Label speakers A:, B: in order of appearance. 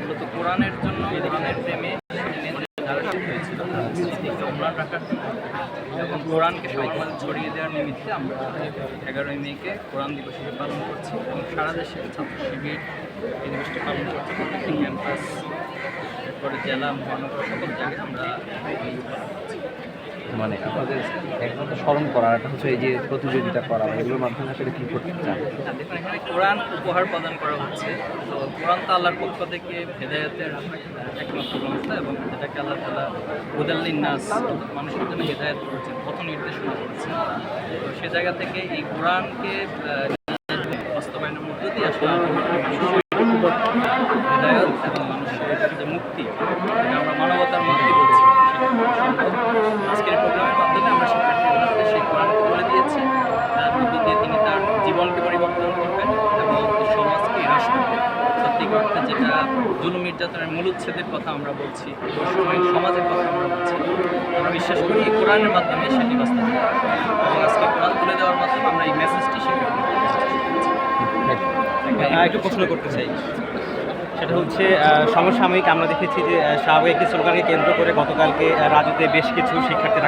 A: মূলত কোরআনের জন্য কোরআনের কোরআনকে মাঝে ছড়িয়ে দেওয়ার নিমিত্তে আমরা এগারোই মেকে কোরআন দিবস হিসেবে পালন করছি এবং সারা দেশে ছাত্র শিবির এই দিবসটি পালন করছে ক্যাম্পাস জেলা, মহানগর, সকল জায়গায় আমরা
B: মানে আপনাদের একমাত্র স্মরণ করা একটা হচ্ছে এই যে প্রতিযোগিতা করা এগুলোর মাধ্যমে আসলে কি করতে চান?
A: দেখুন এখানে কোরআন উপহার প্রদান করা হচ্ছে। তো কোরআন তো আল্লাহর পক্ষ থেকে হেদায়তের একমাত্র গ্রন্থ এবং যেটাকে আল্লাহ তালা উদাল্লিন নাস মানুষের জন্য হেদায়ত করেছেন পথ নির্দেশনা করেছেন। তো সে জায়গা থেকে এই কোরআনকে বাস্তবায়নের মধ্য দিয়ে আসলে হেদায়ত এবং মানুষের যে মুক্তি। আমরা মানবতার মুক্তি বলছি। আজকের পরিবর্তন করবেন এবং সমাজকে রাষ্ট্রকে সত্যিকার অর্থে যেটা জুলুম নির্যাতনের মূল উচ্ছেদের কথা আমরা বলছি সমাজের কথা আমরা বলছি আমরা বিশ্বাস করি এই কোরআনের মাধ্যমে সেটি বাস্তবায়ন হবে। এবং আজকে কোরআন তুলে দেওয়ার মাধ্যমে আমরা এই মেসেজটি শিক্ষার্থীদের
C: একটু প্রশ্ন করতে চাই। সেটা হচ্ছে সমসাময়িক আমরা দেখেছি যে একটি স্লোগানকে কেন্দ্র করে গতকালকে রাজুতে বেশ কিছু শিক্ষার্থী